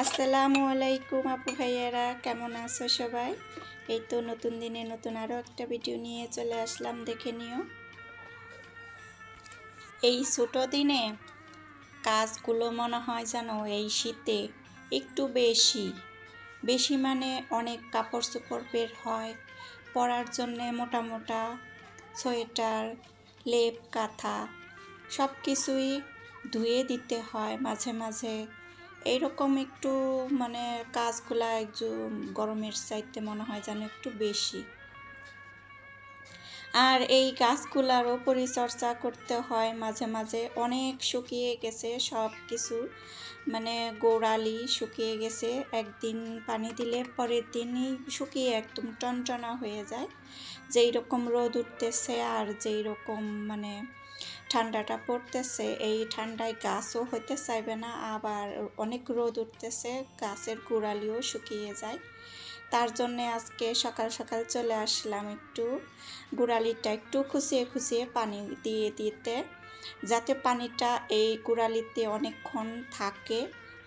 আসসালামু আলাইকুম আপু ভাইয়ারা, কেমন আছো সবাই? এই তো নতুন দিনে নতুন আরও একটা ভিডিও নিয়ে চলে আসলাম, দেখে নিও। এই ছোটো দিনে কাজগুলো মনে হয় যেন এই শীতে একটু বেশি। বেশি মানে অনেক কাপড় চোপড় বের হয়, পরার জন্যে মোটা মোটা সোয়েটার, লেপ, কাঁথা সব কিছুই ধুয়ে দিতে হয় মাঝে মাঝে। এইরকম একটু মানে কাজগুলা একটু গরমের চাইতে মনে হয় যেন একটু বেশি। আর এই গাছগুলারও পরিচর্যা করতে হয় মাঝে মাঝে অনেক শুকিয়ে গেছে সব কিছু মানে গোড়ালি শুকিয়ে গেছে। একদিন পানি দিলে পরের দিনই শুকিয়ে একদম টনটনা হয়ে যায়। যেই রকম রোদ উঠতেছে আর যেই রকম মানে ঠান্ডাটা পড়তেছে, এই ঠান্ডায় গাছও হইতে চাইবে না, আবার অনেক রোদ উঠতেছে, গাছের গোড়ালিও শুকিয়ে যায়। তার জন্যে আজকে সকাল সকাল চলে আসলাম একটু গোড়ালিটা একটু খুশিয়ে খুশিয়ে পানি দিয়ে দিতে, যাতে পানিটা এই গোড়ালিতে অনেকক্ষণ থাকে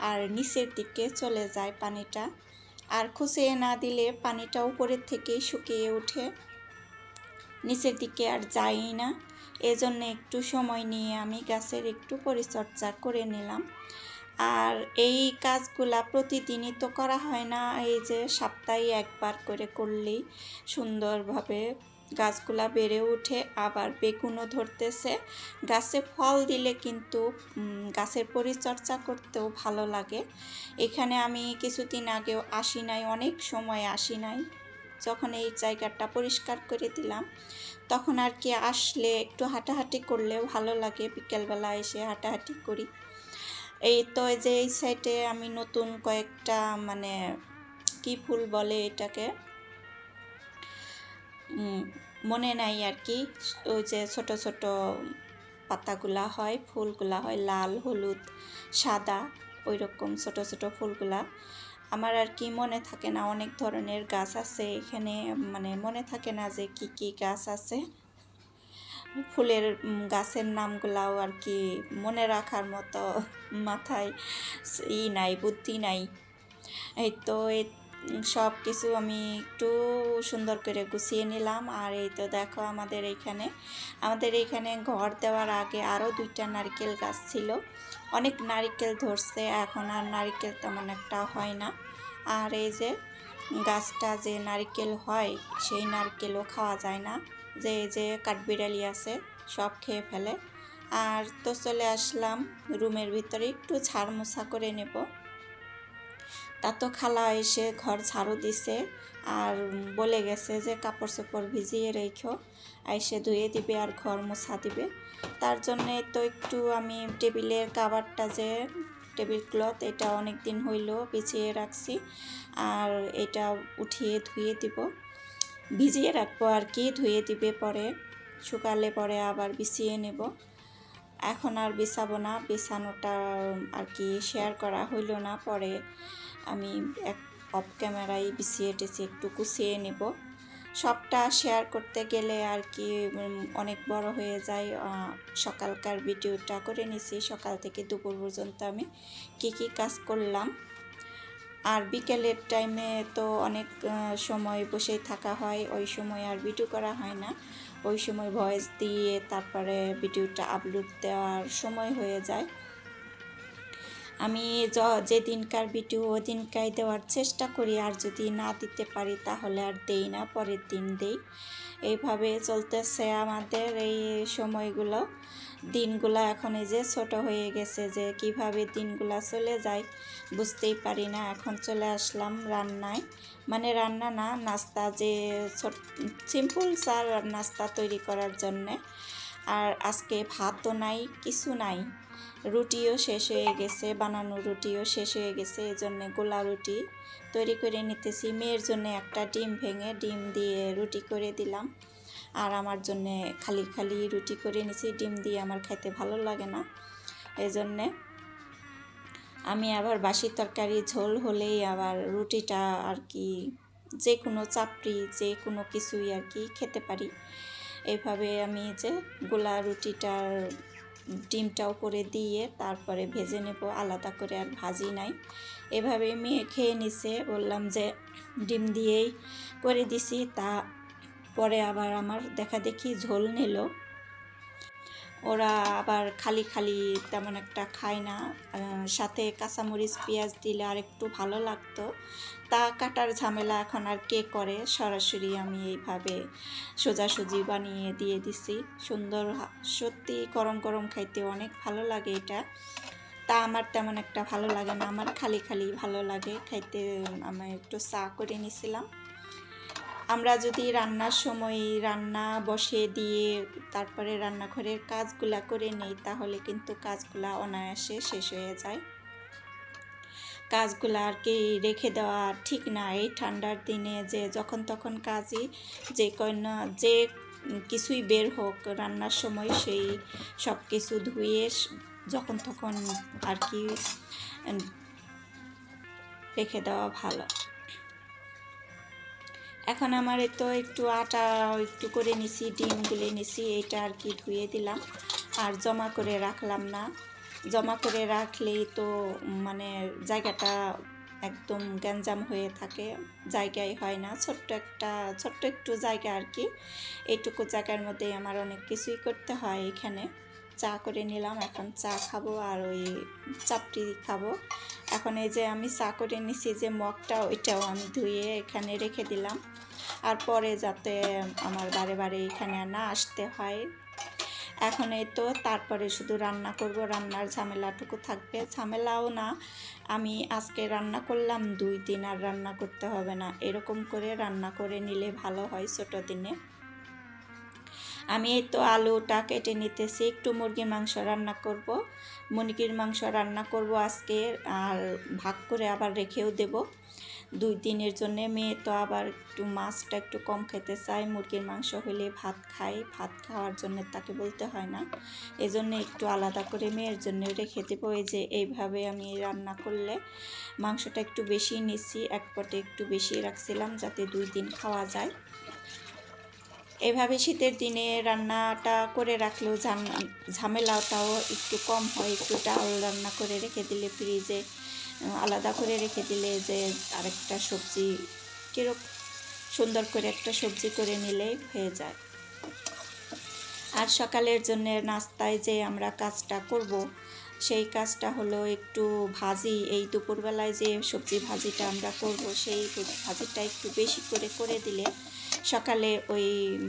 আর নিচের দিকে চলে যায় পানিটা। আর খুশিয়ে না দিলে পানিটা উপরের থেকেই শুকিয়ে ওঠে, নিচের দিকে আর যাই না। এজন্য একটু সময় নিয়ে আমি গাছের একটু পরিচর্যা করে নিলাম। আর এই কাজগুলা প্রতিদিনই তো করা হয় না, এই যে সপ্তাহে একবার করে করলেই সুন্দরভাবে গাছগুলা বেড়ে উঠে, আবার বেগুনও ধরতেছে। গাছে ফল দিলে কিন্তু গাছের পরিচর্যা করতেও ভালো লাগে। এখানে আমি কিছুদিন আগেও আসি নাই, অনেক সময় আসি নাই। যখন এই জায়গাটা পরিষ্কার করে দিলাম, তখন আর কি আসলে একটু হাঁটাহাঁটি করলেও ভালো লাগে বিকেলবেলা এসে হাঁটাহাঁটি করি। এই তো যে এই সাইডে আমি নতুন কয়েকটা মানে কি ফুল বলে এটাকে মনে নাই আর কি, ওই যে ছোট ছোট পাতাগুলা হয়, ফুলগুলা হয়, লাল, হলুদ, সাদা ওই রকম ছোট ছোট ফুলগুলা। আমার আর কি মনে থাকে না, অনেক ধরনের গাছ আছে এখানে মানে মনে থাকে না যে কি কি গাছ আছে। ফুলের গাছের নামগুলাও আর কি মনে রাখার মতো মাথায় ই নাই, বুদ্ধি নাই। এই তো এই সব কিছু আমি একটু সুন্দর করে গুছিয়ে নিলাম। আর এই তো দেখো আমাদের এইখানে আমাদের এইখানে ঘর দেওয়ার আগে আরও দুইটা নারকেল গাছ ছিল। অনেক নারিকেল ধরছে, এখন আর নারিকেল তেমন একটা হয় না। আর এই যে গাছটা যে নারিকেল হয়, সেই নারকেলও খাওয়া যায় না। যে যে কাঠবিড়ালি আছে, সব খেয়ে ফেলে। আর তো চলে আসলাম, রুমের ভিতরে একটু ঝাড় মোছা করে নেব। তা তো খালা এসে ঘর ঝাড়ু দিছে আর বলে গেছে যে কাপড় চোপড় ভিজিয়ে রেখো এসে ধুয়ে দিবে আর ঘর মোছা দিবে। তার জন্যে তো একটু আমি টেবিলের কাবারটা যে, টেবিল ক্লথ, এটা অনেক দিন হইল বিছিয়ে রাখছি আর এটা উঠিয়ে ধুয়ে দিব। ভিজিয়ে রাখব আর কি, ধুয়ে দিবে পরে, শুকালে পরে আবার বিছিয়ে নেব। এখন আর বিছাবো না, বিছানোটা আর কি শেয়ার করা হইল না পরে। আমি এক অফ ক্যামেরায় বিছিয়ে টেছিয়ে একটু কুচিয়ে নেব। সবটা শেয়ার করতে গেলে আর কি অনেক বড় হয়ে যায়। সকালকার ভিডিওটা করে নিছি। সকাল থেকে দুপুর পর্যন্ত আমি কি কি কাজ করলাম। আর বিকেলের টাইমে তো অনেক সময় বসে থাকা হয়। ওই সময় আর ভিডিও করা হয় না। ওই সময় ভয়েস দিয়ে তারপরে ভিডিওটা আপলোড দেওয়ার সময় হয়ে যায়। আমি যেদিনকার ভিডিও ওদিনকাই দেওয়ার চেষ্টা করি, আর যদি না দিতে পারি তাহলে আর দেই না, পরের দিন দেই। এইভাবে চলতেছে আমাদের এই সময়গুলো। দিনগুলো এখন এই যে ছোট হয়ে গেছে যে কীভাবে দিনগুলো চলে যায় বুঝতেই পারি না। এখন চলে আসলাম রান্নায়। মানে রান্না না, নাস্তা যে ছোট, সিম্পল চার নাস্তা তৈরি করার জন্যে। আর আজকে ভাতও নাই, কিছু নাই। রুটিও শেষ হয়ে গেছে, বানানো রুটিও শেষ হয়ে গেছে এই জন্যে গোলা রুটি তৈরি করে নিতেছি। মেয়ের জন্য একটা ডিম ভেঙে ডিম দিয়ে রুটি করে দিলাম। আর আমার জন্যে খালি খালি রুটি করে নিছি। ডিম দিয়ে আমার খেতে ভালো লাগে না। এই জন্যে আমি আবার বাসি তরকারি, ঝোল হলেই আবার রুটিটা আর কি যে কোনো চাপড়ি, যে কোনো কিছুই আর কি খেতে পারি। এভাবে আমি যে গোলা রুটিটার ডিমটা করে দিয়ে তারপরে ভেজে নেব, আলাদা করে আর ভাজি নাই। এভাবে মেয়ে খেয়ে নিছে, বললাম যে ডিম দিয়েই করে দিছি। তা পরে আবার আমার দেখা দেখি ঝোল নিল। ওরা আবার খালি খালি তেমন একটা খায় না। সাথে কাঁচামরিচ, পেঁয়াজ দিলে আর একটু ভালো লাগতো। তা কাটার ঝামেলা এখন আর কে করে? সরাসরি আমি এইভাবে সোজাসুজি বানিয়ে দিয়ে দিছি। সুন্দর সত্যি গরম গরম খাইতে অনেক ভালো লাগে এটা। তা আমার তেমন একটা ভালো লাগে না, আমার খালি খালি ভালো লাগে। খাইতে আমি একটু চা করে নিছিলাম। আমরা যদি রান্নার সময় রান্না বসে দিয়ে তারপরে রান্নাঘরের কাজগুলা করে নেই, তাহলে কিন্তু কাজগুলা অনায়াসে শেষ হয়ে যায়। কাজগুলো আর কি রেখে দেওয়া ঠিক না। এই ঠান্ডার দিনে যে যখন তখন কাজই যে কন্যা যে কিছুই বের হোক, রান্নার সময় সেই সব কিছু ধুয়ে যখন তখন আর কি রেখে দেওয়া ভালো। এখন আমার তো একটু আটা একটু করে নিছি ডিম গুলে নিছি, এটা আর কি ধুয়ে দিলাম। আর জমা করে রাখলাম না। জমা করে রাখলেই তো মানে জায়গাটা একদম গ্যাঞ্জাম হয়ে থাকে। জায়গায় হয় না। ছোট্ট একটা, ছোট্ট একটু জায়গা আর কি। এইটুকু জায়গার মধ্যে আমার অনেক কিছুই করতে হয় এখানে। চা করে নিলাম। এখন চা খাব আর ওই চাপটি খাব। এখন এই যে আমি চা করে নিছি, যে মগটা ওইটাও আমি ধুয়ে এখানে রেখে দিলাম। আর পরে যাতে আমার বারে বারে এখানে না আসতে হয়। এখন এই তো, তারপরে শুধু রান্না করব, রান্নার ঝামেলাটুকু থাকবে। ঝামেলাও না, আমি আজকে রান্না করলাম, দুই দিন আর রান্না করতে হবে না। এরকম করে রান্না করে নিলে ভালো হয় ছোটো দিনে। আমি এই তো আলুটা কেটে নিতেছি, একটু মুরগির মাংস রান্না করব। মুরগির মাংস রান্না করব আজকে আর ভাগ করে আবার রেখেও দেব। দুই দিনের জন্য মেয়ে তো আবার একটু মাছটা একটু কম খেতে চায়, মুরগির মাংস হলে ভাত খায়, ভাত খাওয়ার জন্য তাকে বলতে হয় না। এজন্য একটু আলাদা করে মেয়ের জন্য রেখে দেবো। এই যে এইভাবে আমি রান্না করলে মাংসটা একটু বেশি নিচ্ছি, এক পটে একটু বেশি রাখছিলাম যাতে দুই দিন খাওয়া যায়। এভাবে শীতের দিনে রান্নাটা করে রাখলেও ঝাম- ঝামেলাটাও একটু কম হয়। একটু ডাল রান্না করে রেখে দিলে ফ্রিজে, আলাদা করে রেখে দিলে যে আরেকটা সবজি কিরক, সুন্দর করে একটা সবজি করে নিলেই হয়ে যায়। আর সকালের জন্য নাস্তায় যে আমরা কাজটা করব, সেই কাজটা হলো একটু ভাজি। এই দুপুরবেলায় যে সবজি ভাজিটা আমরা করব, সেই ভাজিটা একটু বেশি করে করে দিলে সকালে ওই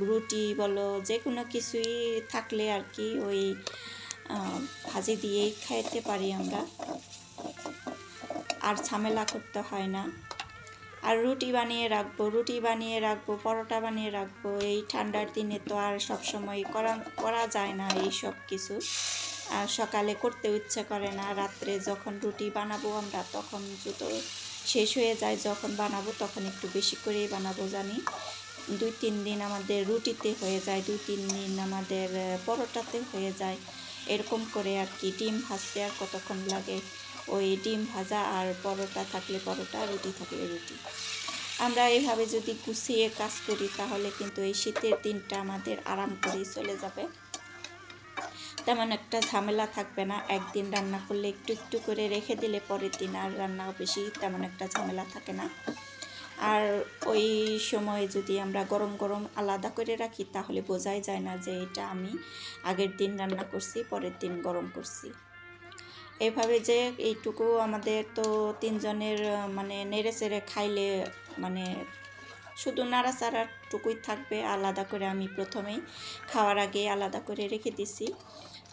রুটি বলো যে কোনো কিছুই থাকলে আর কি ওই ভাজি দিয়েই খাইতে পারি আমরা। আর ঝামেলা করতে হয় না। আর রুটি বানিয়ে রাখব, রুটি বানিয়ে রাখব, পরোটা বানিয়ে রাখব, এই ঠান্ডার দিনে তো আর সব সময় করা করা যায় না এই সব কিছু। আর সকালে করতে ইচ্ছে করে না, রাত্রে যখন রুটি বানাবো আমরা তখন জুতো শেষ হয়ে যায়, যখন বানাবো তখন একটু বেশি করেই বানাবো জানি। দুই তিন দিন আমাদের রুটিতে হয়ে যায়, দুই তিন দিন আমাদের পরোটাতে হয়ে যায়। এরকম করে আর কি ডিম ভাজতে আর কতক্ষণ লাগে? ওই ডিম ভাজা আর পরোটা থাকলে পরোটা, রুটি থাকলে রুটি। আমরা এইভাবে যদি গুছিয়ে কাজ করি, তাহলে কিন্তু এই শীতের দিনটা আমাদের আরাম করেই চলে যাবে। তেমন একটা ঝামেলা থাকবে না, একদিন রান্না করলে একটু একটু করে রেখে দিলে পরের দিন আর রান্না বেশি তেমন একটা ঝামেলা থাকে না। আর ওই সময় যদি আমরা গরম গরম আলাদা করে রাখি, তাহলে বোঝাই যায় না যে এটা আমি আগের দিন রান্না করছি, পরের দিন গরম করছি। এভাবে যে এইটুকু আমাদের তো তিনজনের মানে নেড়ে চেড়ে খাইলে মানে শুধু নাড়াচাড়াটুকুই থাকবে, আলাদা করে আমি প্রথমেই খাওয়ার আগে আলাদা করে রেখে দিছি।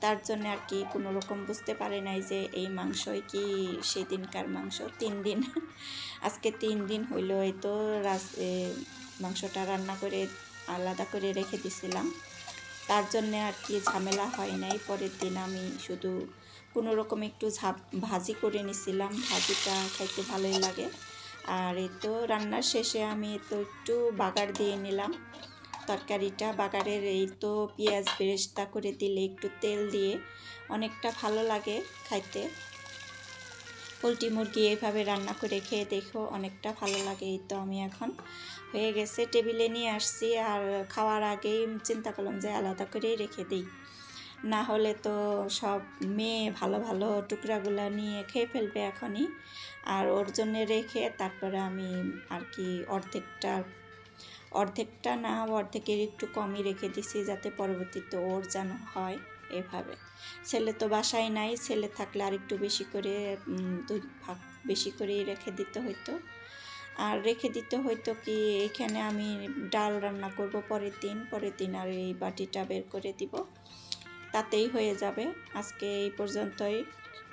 তার জন্য আর কি কোনো রকম বুঝতে পারে নাই যে এই মাংসই কি সেদিনকার মাংস, তিন দিন। আজকে তিন দিন হইল, এই তো মাংসটা রান্না করে আলাদা করে রেখে দিছিলাম। তার জন্যে আর কি ঝামেলা হয় নাই। পরের দিন আমি শুধু কোনো রকম একটু ঝাপ, ভাজি করে নিছিলাম। ভাজিটা খাইতে ভালোই লাগে। আর এই তো রান্নার শেষে আমি তো একটু বাগার দিয়ে নিলাম। তরকারিটা বাগারের এই তো পেঁয়াজ বেরেস্তা করে দিলে একটু তেল দিয়ে অনেকটা ভালো লাগে খাইতে। পোলট্রি মুরগি এইভাবে রান্না করে খেয়ে দেখো অনেকটা ভালো লাগে এই তো আমি এখন। হয়ে গেছে টেবিলে নিয়ে আসছি আর খাওয়ার আগেই চিন্তা করলাম যে আলাদা করেই রেখে দিই। না হলে তো সব মেয়ে ভালো ভালো টুকরাগুলো নিয়ে খেয়ে ফেলবে এখনই। আর ওর জন্য রেখে তারপরে আমি আর কি অর্ধেকটা অর্ধেকটা না অর্ধেকের একটু কমই রেখে দিছি যাতে পরবর্তীতে ওর যেন হয় এভাবে। ছেলে তো বাসায় নাই, ছেলে থাকলে আর একটু বেশি করে দুই ভাগ বেশি করেই রেখে দিতে হইতো। আর রেখে দিতে হয়তো কি, এখানে আমি ডাল রান্না করব পরের দিন পরের দিন আর এই বাটিটা বের করে দিব। তাতেই হয়ে যাবে। আজকে এই পর্যন্তই।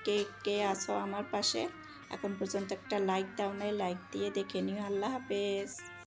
কে কে আছো আমার পাশে? এখন পর্যন্ত একটা লাইক দাও নাই, লাইক দিয়ে দেখে নিও। আল্লাহ হাফেজ।